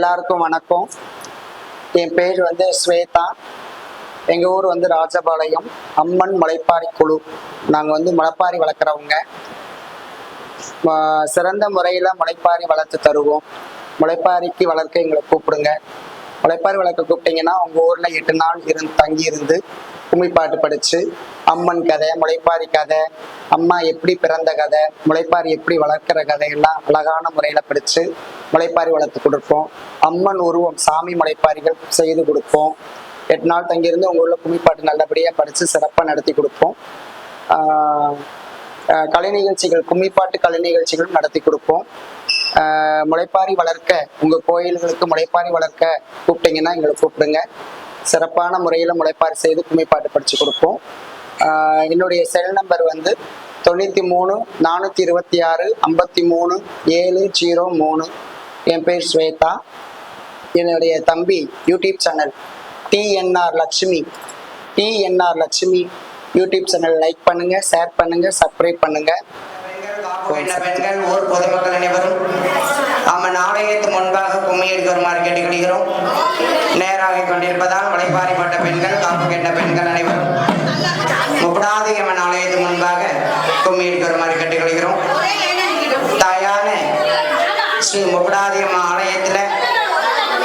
எல்லாருக்கும் வணக்கம். என் பேர் வந்து ஸ்வேதா. எங்கள் ஊர் வந்து ராஜபாளையம். அம்மன் முளைப்பாரி குழு. நாங்கள் வந்து முளைப்பாரி வளர்க்குறவங்க. சிறந்த முறையில் முளைப்பாரி வளர்த்து தருவோம். முளைப்பாரிக்கு வளர்க்க எங்களை கூப்பிடுங்க. முளைப்பாரி வளர்க்க கூப்பிட்டீங்கன்னா உங்கள் ஊரில் எட்டு நாள் இருந்து தங்கி இருந்து கும்மிப்பாட்டு படித்து அம்மன் கதை முளைப்பாரி கதை அம்மா எப்படி பிறந்த கதை முளைப்பாரி எப்படி வளர்க்குற கதையெல்லாம் அழகான முறையில் படித்து மலைப்பாரி வளர்த்து கொடுப்போம். அம்மன் உருவம் சாமி மலைப்பாரிகள் செய்து கொடுப்போம். எட்டு நாள் தங்கியிருந்து உங்கள் உள்ள கும்மிப்பாட்டு நல்லபடியாக படித்து சிறப்பாக நடத்தி கொடுப்போம். ஆஹ் கலை நிகழ்ச்சிகள் கும்மிப்பாட்டு கலை நிகழ்ச்சிகளும் நடத்தி கொடுப்போம். ஆஹ் முளைப்பாரி வளர்க்க உங்கள் கோயில்களுக்கு முளைப்பாரி வளர்க்க கூப்பிட்டீங்கன்னா எங்களை கூப்பிடுங்க. சிறப்பான முறையில் முளைப்பாரி செய்து கும்மிப்பாட்டு படித்து கொடுப்போம். ஆஹ் என்னுடைய செல் நம்பர் வந்து தொண்ணூற்றி மூணு நானூற்றி இருபத்தி ஆறு ஐம்பத்தி மூணு ஏழு ஜீரோ மூணு. என் பேர் ஸ்வேதா. என்னுடைய தம்பி YouTube channel TNR Lakshmi. TNR Lakshmi. YouTube channel like பண்ணுங்க ஷேர் பண்ணுங்க சப்ஸ்கிரைப் பண்ணுங்க. பெண்கள் பெண்கள் ஊர் பொதுமக்கள் அனைவரும் அம்மன் ஆலயத்து முன்பாக கும்மி வருமாறு கேட்டுக்கொள்கிறோம். நேராக கொண்டிருப்பதால் மலைப்பாரிப்பட்ட பெண்கள் காப்பு கேட்ட பெண்கள் அனைவரும் முப்படாதி அம்மன் ஆலயத்து முன்பாக கும்மி வருமாறு கேட்டுக்கொள்கிறோம். ஸ்ரீ முப்படாதி அம்மன் ஆலயத்துல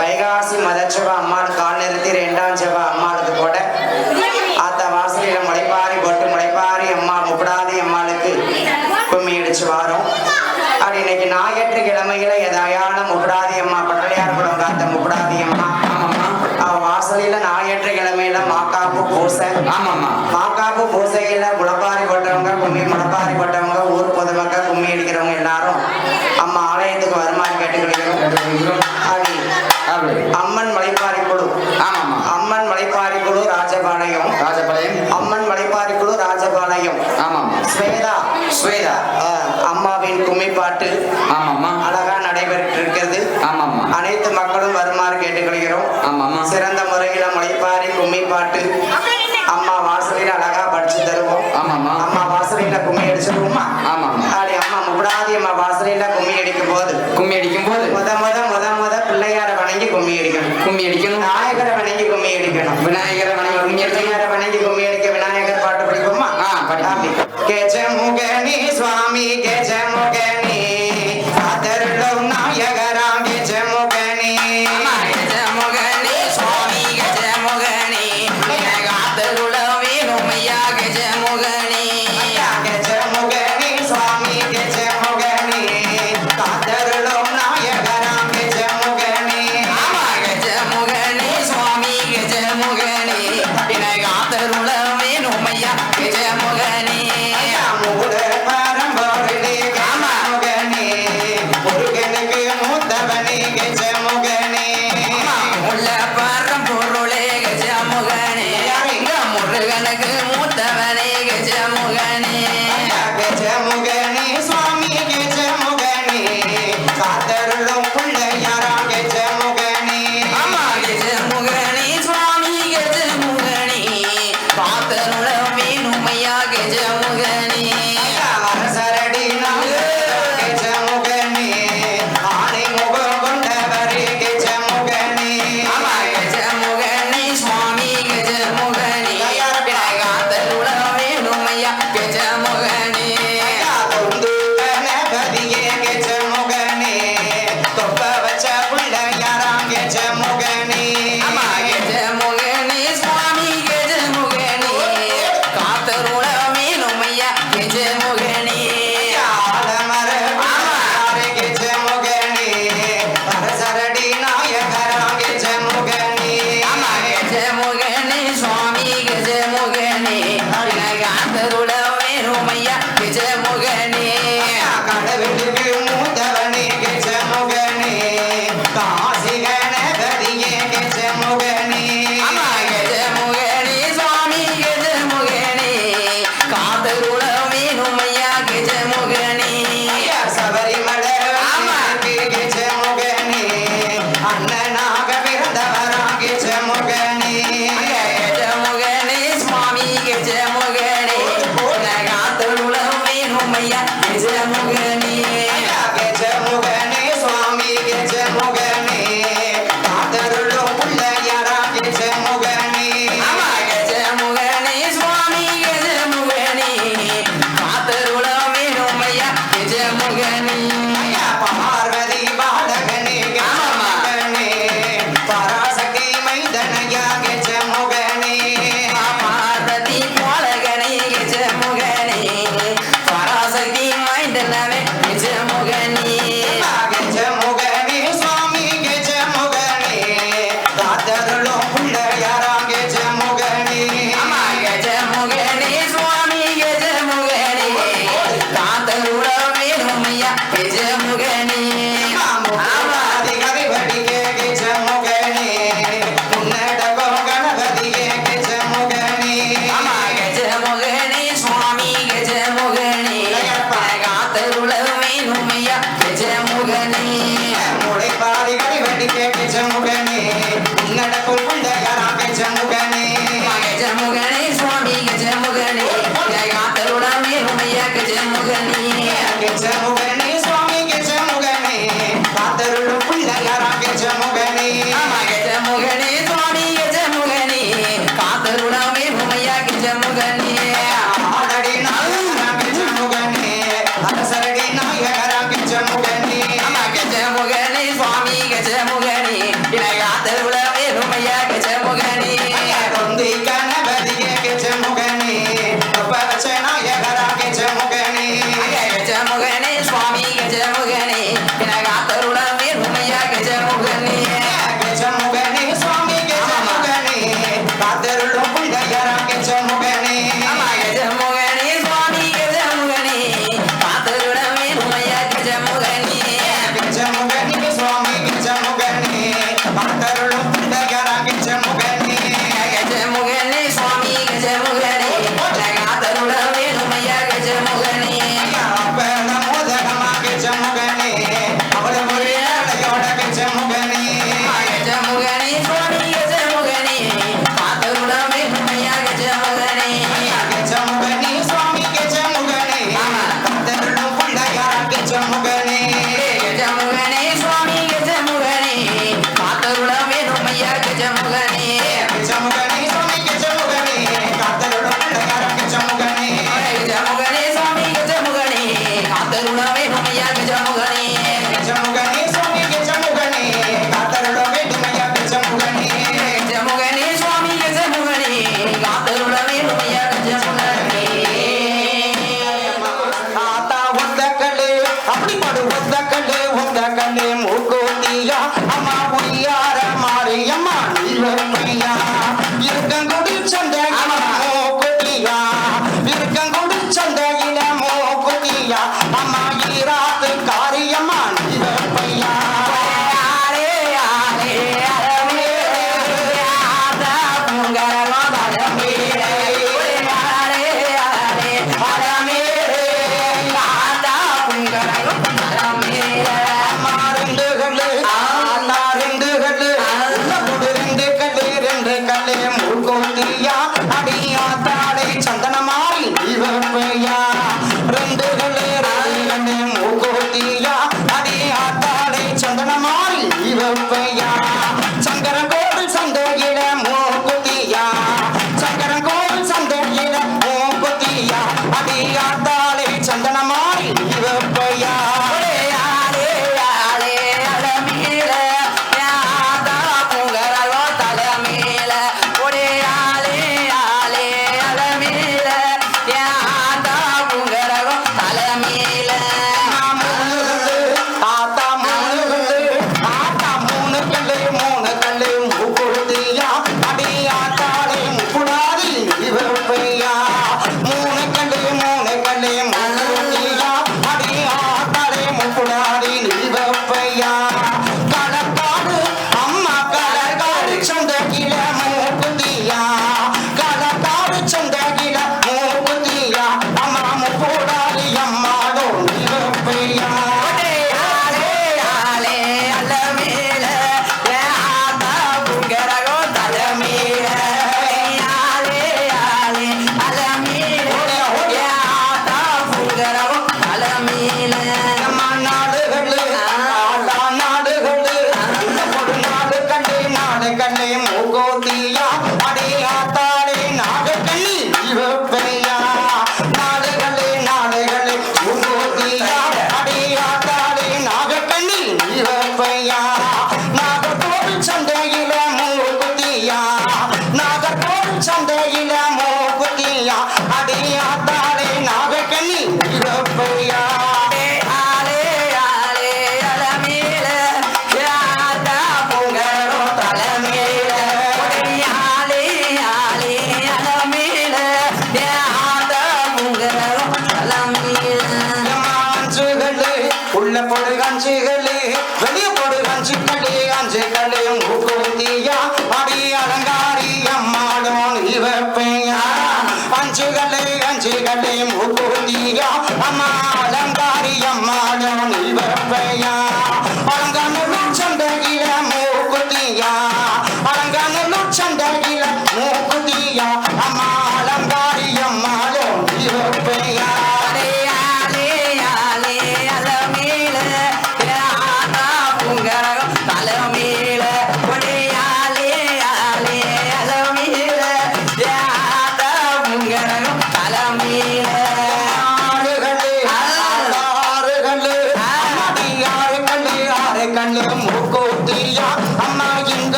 வைகாசி மதச்சபா அம்மாள் கால் நிறுத்தி ரெண்டாம் செவ்வா அம்மாளுக்கு போட. ஆத்த வாசலில முளைப்பாரி போட்டு முளைப்பாரி அம்மா முப்படாதி அம்மாளுக்கு கும்மி அடிச்சு வாரோம். அப்படி இன்னைக்கு ஞாயிற்று கிழமையில எதாயான முப்படாதி அம்மா பட்டளையார் குளம் காத்த முப்படாதி அம்மா அவ வாசலில ஞாயிற்று கிழமையில மாக்காப்பு பூசை. ஆமாம்மா. அம்மன் மலைப்பாரி குழு ராஜபாளையம். ஆமாம். ஸ்வேதா. ஸ்வேதா. அம்மாவின் கும்மிப்பாட்டு. ஆமாம்மா. அழகா நடைபெற்று இருக்கிறது ஆமாம்மா. அனைத்து மக்களும் வருமாறு கேட்டுக்கொள்கிறோம். ஆமாம்மா. சிறந்த முறையில முளைப்பாரி கும்மிப்பாட்டு. அம்மா வாசலில் அழகா படிச்சு தருவோம். ஆமாம்மா. அம்மா வாசலில கும்மி அடிச்சிருவோமா ஆமாம்மா. அப்படி அம்மா முப்படாதி அம்மா வாசலில கும்மி அடிக்கும் போது கும்மி அடிக்கும் போது முத முத முத முத பிள்ளையார வணங்கி கும்மி அடிக்கணும். கும்மி அடிக்கணும். நாயகரை வணங்கி கும்மி அடிக்கணும். விநாயகரை வணங்கி கும்மி அடிக்கணும். வணங்கி கும்மி કે છે મુગેની સ્વામી કે mía, es la mujer mía.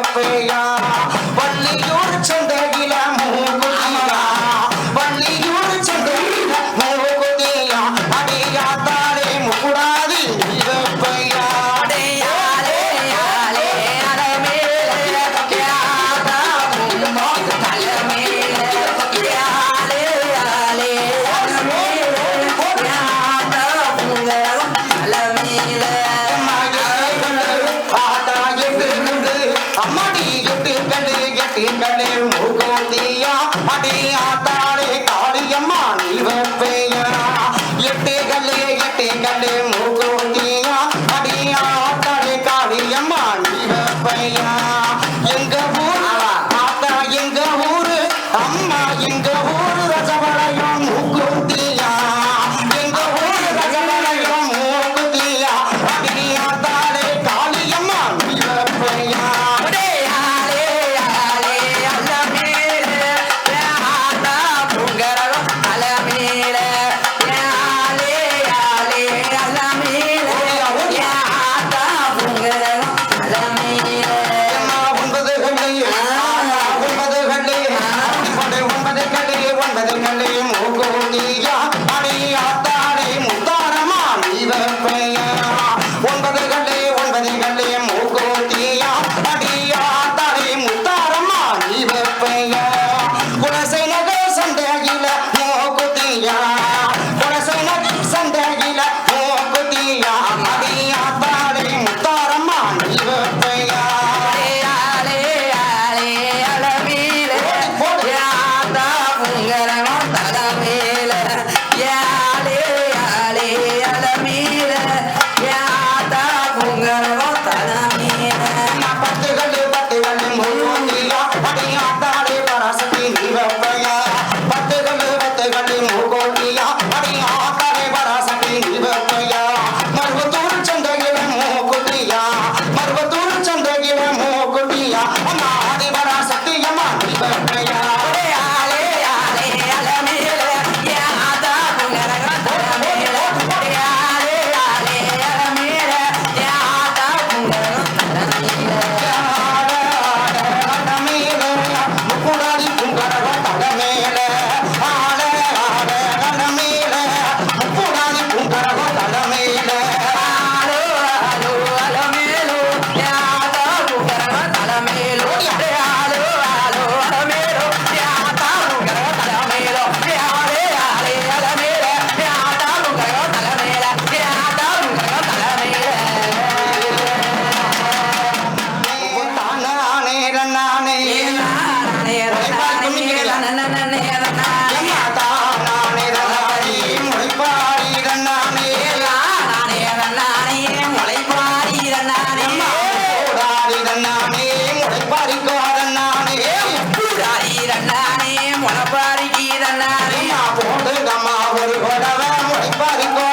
Karuppaiya I'm not Para los.